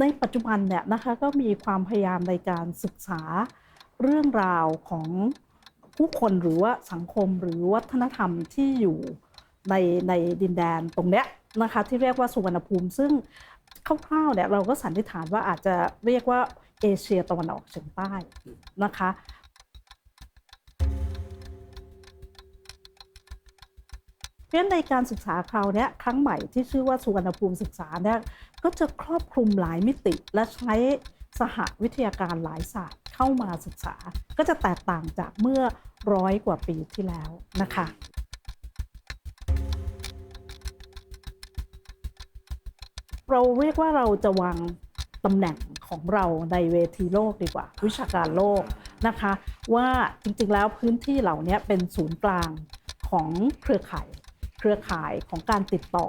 ในปัจจุบันเนี่ยนะคะก็มีความพยายามในการศึกษาเรื่องราวของผู้คนหรือว่าสังคมหรือวัฒนธรรมที่อยู่ในในดินแดนตรงเนี้ยนะคะที่เรียกว่าสุวรรณภูมิซึ่งคร่าวๆเนี่ยเราก็สันนิษฐานว่าอาจจะเรียกว่าเอเชียตะวันออกเฉียงใต้นะคะเพราะในการศึกษาคราวนี้ครั้งใหม่ที่ชื่อว่าสุวรรณภูมิศึกษาเนี่ย ก็จะครอบคลุมหลายมิติและใช้สหวิทยาการหลายศาสตร์เข้ามาศึกษา ก็จะแตกต่างจากเมื่อร้อยกว่าปีที่แล้วนะคะเราเรียกว่าเราจะวางตำแหน่งของเราในเวทีโลกดีกว่า วิชาการโลกนะคะ ว่าจริงๆแล้วพื้นที่เหล่านี้เป็นศูนย์กลางของเครือข่าย เครือข่ายของการติดต่อ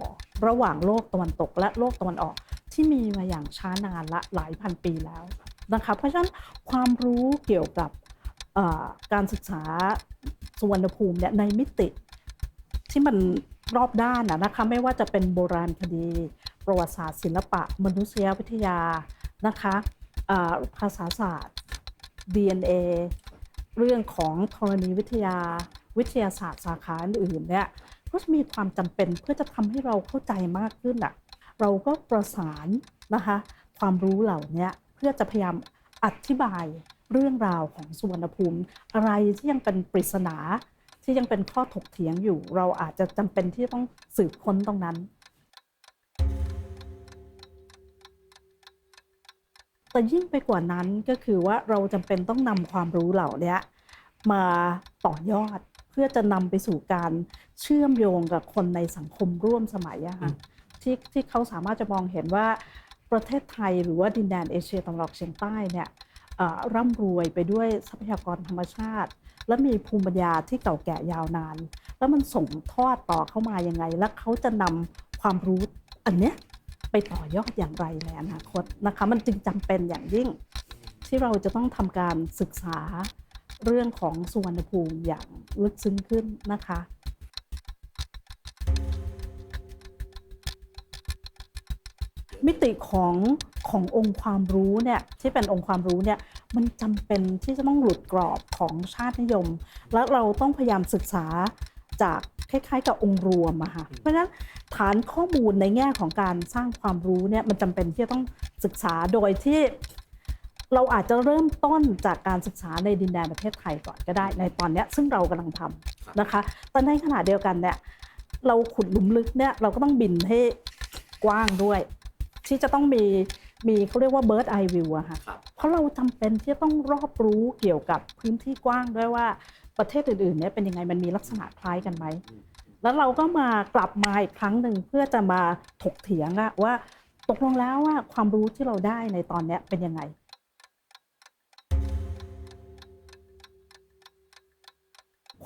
ระหว่างโลกตะวันตกและโลกตะวันออก ที่มีมาอย่างช้านานละหลายพันปีแล้วนะคะเพราะฉะนั้นความรู้เกี่ยวกับการศึกษาสุวรรณภูมิเนี่ยในมิติที่มันรอบด้านนะคะไม่ว่าจะเป็นโบราณคดี ประวัติศาสตร์ศิลปะ มนุษยวิทยานะคะภาษาศาสตร์ DNA เรื่องของธรณีวิทยา วิทยาศาสตร์สาขาอื่นๆเนี่ย ก็จะมีความจำเป็นเพื่อจะทำให้เราเข้าใจมากขึ้นอะ เราก็ประสานนะคะความรู้เหล่านี้เพื่อจะพยายามอธิบายเรื่องราวของสุวรรณภูมิ อะไรที่ยังเป็นปริศนาที่ยังเป็นข้อถกเถียงอยู่ เราอาจจะจำเป็นที่ต้องสืบค้นตรงนั้น แต่ยิ่งไปกว่านั้นก็คือว่าเราจำเป็นต้องนำความรู้เหล่านี้มาต่อยอด พื่อจะนำไปสู่การเชื่อมโยงกับคนในสังคมร่วมสมัยอะค่ะที่ที่เขาสามารถจะมองเห็นว่าประเทศไทยหรือว่าดินแดนเอเชียตะวันออกเฉียงใต้เนี่ยเอ่อร่ำรวยไปด้วยทรัพยากรธรรมชาติ และมีภูมิปัญญาที่เก่าแก่ยาวนาน แล้วมันส่งทอดต่อเข้ามายังไง และเขาจะนำความรู้อันเนี้ยไปต่อยอดอย่างไรในอนาคตนะคะ มันจึงจำเป็นอย่างยิ่งที่เราจะต้องทำการศึกษา เรื่องของสุวรรณภูมิอย่างลึกซึ้งขึ้นนะคะมิติของขององค์ความรู้เนี่ยที่เป็นองค์ความรู้เนี่ยมันจำเป็นที่จะต้องหลุดกรอบของชาตินิยม และเราต้องพยายามศึกษาจากคล้ายๆ กับองค์รวมอะค่ะเพราะฉะนั้นฐานข้อมูลในแง่ของการสร้างความรู้เนี่ยมันจำเป็นที่จะต้องศึกษาโดยที่ เราอาจจะเริ่มต้นจากการศึกษาในดินแดนประเทศไทยก่อนก็ได้ในตอนเนี้ยซึ่งเรากำลังทำนะคะแต่ในขณะเดียวกันเนี่ยเราขุดหลุมลึกเนี่ยเราก็ต้องบินให้กว้างด้วย ที่จะต้องมีมีเขาเรียกว่า bird eye view อะค่ะครับเพราะเราจำเป็นที่จะต้องรอบรู้เกี่ยวกับพื้นที่กว้างด้วยว่าประเทศอื่นๆเนี่ยเป็นยังไงมันมีลักษณะคล้ายกันไหมแล้วเราก็มากลับมาอีกครั้งหนึ่งเพื่อจะมาถกเถียงอะว่าตกลงแล้วว่าความรู้ที่เราได้ในตอนเนี้ยเป็นยังไง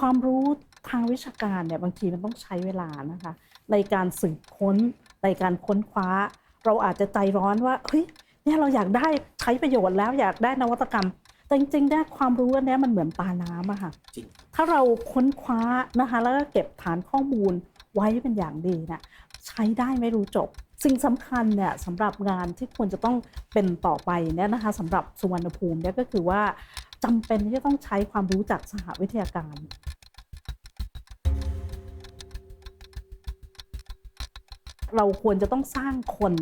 ความรู้ทางวิชาการเนี่ยบางทีมันต้องใช้เวลานะคะ ในการสืบค้นในการค้นคว้า เราอาจจะใจร้อนว่าเฮ้ยเนี่ยเราอยากได้ใช้ประโยชน์แล้วอยากได้นวัตกรรม แต่จริงๆเนี่ยความรู้อันเนี้ยมันเหมือนตาน้ำอะค่ะจริงถ้าเราค้นคว้านะคะแล้วก็เก็บฐานข้อมูลไว้เป็นอย่างดีนะใช้ได้ไม่รู้จบ สิ่งสำคัญเนี่ยสำหรับงานที่ควรจะต้องเป็นต่อไปเนี่ยนะคะสำหรับสุวรรณภูมิเนี่ยก็คือว่า จำเป็นที่จะต้องใช้ความรู้จากสหวิทยาการเราควรจะต้องสร้างคน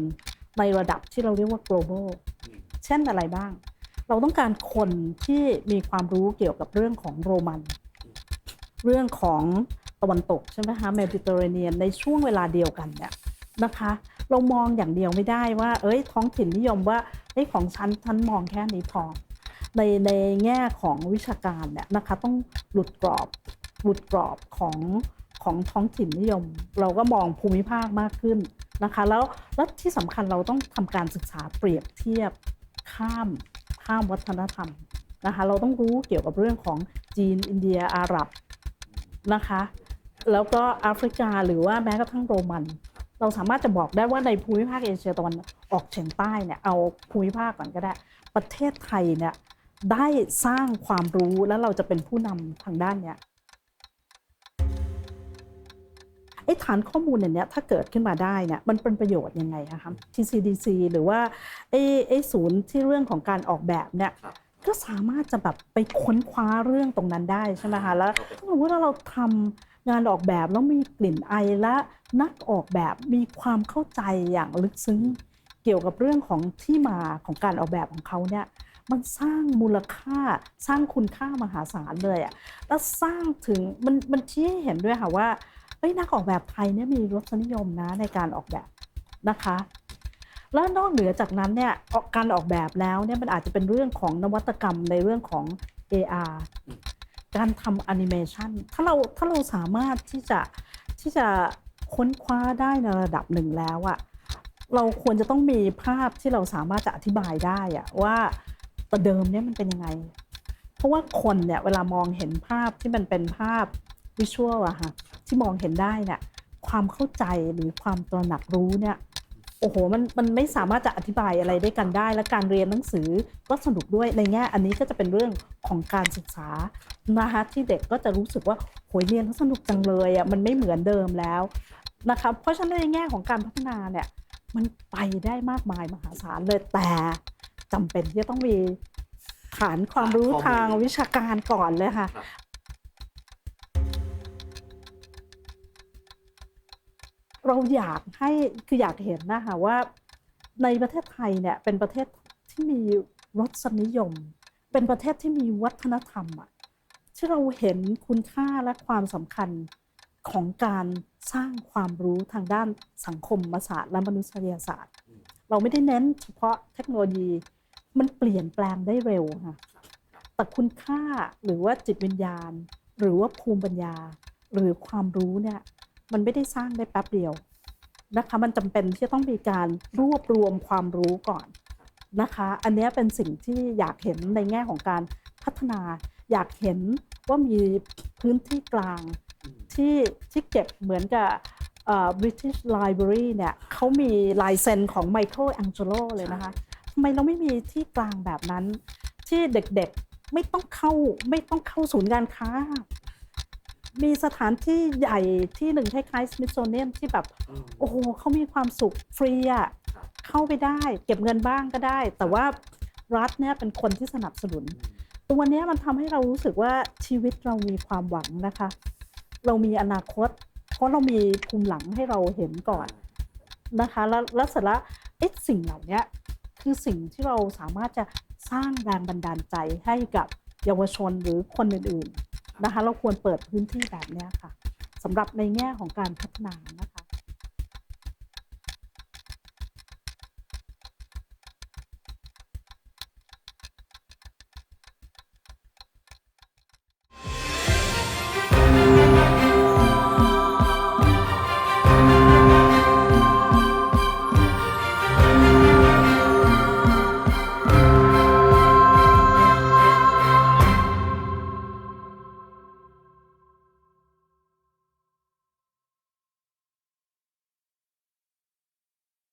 ในระดับที่เราเรียกว่า global เช่นอะไรบ้าง เราต้องการคนที่มีความรู้เกี่ยวกับเรื่องของโรมัน เรื่องของตะวันตกใช่ไหมคะเมดิเตอร์เรเนียนในช่วงเวลาเดียวกันเนี่ยนะคะ เรามองอย่างเดียวไม่ได้ว่า เอ้ยท้องถิ่นนิยมว่าเอ้ยของฉันฉันมองแค่นี้พอ ในในแง่ของวิชาการเนี่ยนะคะต้องหลุดกรอบหลุดกรอบของของท้องถิ่นนิยม เราก็มองภูมิภาคมากขึ้นนะคะแล้วแล้วที่สำคัญเราต้องทำการศึกษาเปรียบเทียบข้ามข้ามวัฒนธรรมนะคะเราต้องรู้เกี่ยวกับเรื่องของจีนอินเดียอาหรับนะคะแล้วก็แอฟริกาหรือว่าแม้กระทั่งโรมัน เราสามารถจะบอกได้ว่าในภูมิภาคเอเชียตะวันออกเฉียงใต้เนี่ยเอาภูมิภาคก่อนก็ได้ ประเทศไทยเนี่ย ได้สร้างความรู้แล้วเราจะเป็นผู้นำทางด้านเนี้ยไออ้ฐานข้อมูลอย่างเนี้ยถ้าเกิดขึ้นมาได้เนี่ยมันเป็นประโยชน์ยังไงอะคะ TCDC หรือว่าไอ้ไอ้ศูนย์ที่เรื่องของการออกแบบเนี่ยครับก็สามารถจะแบบไปค้นคว้าเรื่องตรงนั้นได้ใช่ไหมคะแล้วครับถ้าสมมติว่าเราทำงานออกแบบแล้วมีกลิ่นไอและนักออกแบบมีความเข้าใจอย่างลึกซึ้ง เกี่ยวกับเรื่องของที่มาของการออกแบบของเขาเนี่ย มันสร้างมูลค่าสร้างคุณค่ามหาศาลเลยอะแล้วสร้างถึงมันมันชี้ให้เห็นด้วยค่ะว่าเอ้ยนักออกแบบไทยเนี่ยมีรสนิยมนะในการออกแบบนะคะ แล้วนอกเหนือจากนั้นเนี่ยการออกแบบแล้วเนี่ยมันอาจจะเป็นเรื่องของนวัตกรรมในเรื่องของ AR อืมการทำแอนิเมชันถ้าเราถ้าเราสามารถที่จะที่จะค้นคว้าได้ในระดับหนึ่งแล้วอะเราควรจะต้องมีภาพที่เราสามารถจะอธิบายได้อะว่า แต่เดิมเนี่ยมันเป็นยังไง เพราะว่าคนเนี่ยเวลามองเห็นภาพที่มันเป็นภาพวิชวลอะค่ะที่มองเห็นได้เนี่ยความเข้าใจหรือความตระหนักรู้เนี่ยโอ้โหมันมันไม่สามารถจะอธิบายอะไรได้กันได้ และการเรียนหนังสือก็สนุกด้วยในแง่อันนี้ก็จะเป็นเรื่องของการศึกษานะคะที่เด็กก็จะรู้สึกว่าโหยเรียนแล้วสนุกจังเลยอะมันไม่เหมือนเดิมแล้วนะคะเพราะฉะนั้นในแง่ของการพัฒนาเนี่ยมันไปได้มากมายมหาศาลเลยแต่ จำเป็นที่จะต้องมีฐานความรู้ฐานข้อมูลทางวิชาการก่อนเลยค่ะครับเราอยากให้คืออยากเห็นนะคะว่า ในประเทศไทยเนี่ยเป็นประเทศที่มีรสนิยม เป็นประเทศที่มีวัฒนธรรมอะที่เราเห็นคุณค่าและความสำคัญของการสร้างความรู้ทางด้านสังคมศาสตร์และมนุษยศาสตร์อืมเราไม่ได้เน้นเฉพาะเทคโนโลยี มันเปลี่ยนแปลงได้เร็วค่ะแต่คุณค่าหรือว่าจิตวิญญาณ หรือว่าภูมิปัญญา หรือความรู้เนี่ยมันไม่ได้สร้างได้แป๊บเดียวนะคะมันจำเป็นที่จะต้องมีการรวบรวมความรู้ก่อนนะคะ อันนี้เป็นสิ่งที่อยากเห็นในแง่ของการพัฒนา อยากเห็นว่ามีพื้นที่กลางที่ที่เก็บเหมือนกับเอ่อ British Library เนี่ยเขามีลายเซ็นของ Michael Angelo เลยนะคะ ทำไมเราไม่มีที่กลางแบบนั้น ที่เด็กๆไม่ต้องเข้าไม่ต้องเข้าศูนย์การค้า มีสถานที่ใหญ่ที่หนึ่งคล้ายๆ Smithsonian ที่แบบอืมโอ้โหเขามีความสุขฟรีอะครับเข้าไปได้ เก็บเงินบ้างก็ได้ แต่ว่ารัฐเนี่ยเป็นคนที่สนับสนุน ตัวเนี้ยมันทำให้เรารู้สึกว่าชีวิตเรามีความหวังนะคะ เรามีอนาคต เพราะเรามีภูมิหลังให้เราเห็นก่อนนะคะ แล้วแล้วเสร็จแล้วเอ๊ะสิ่งเหล่านี้ คือสิ่งที่เราสามารถจะสร้างแรงบันดาลใจให้กับเยาวชนหรือคนอื่นๆนะคะ เราควรเปิดพื้นที่แบบนี้ค่ะสำหรับในแง่ของการพัฒนานะคะ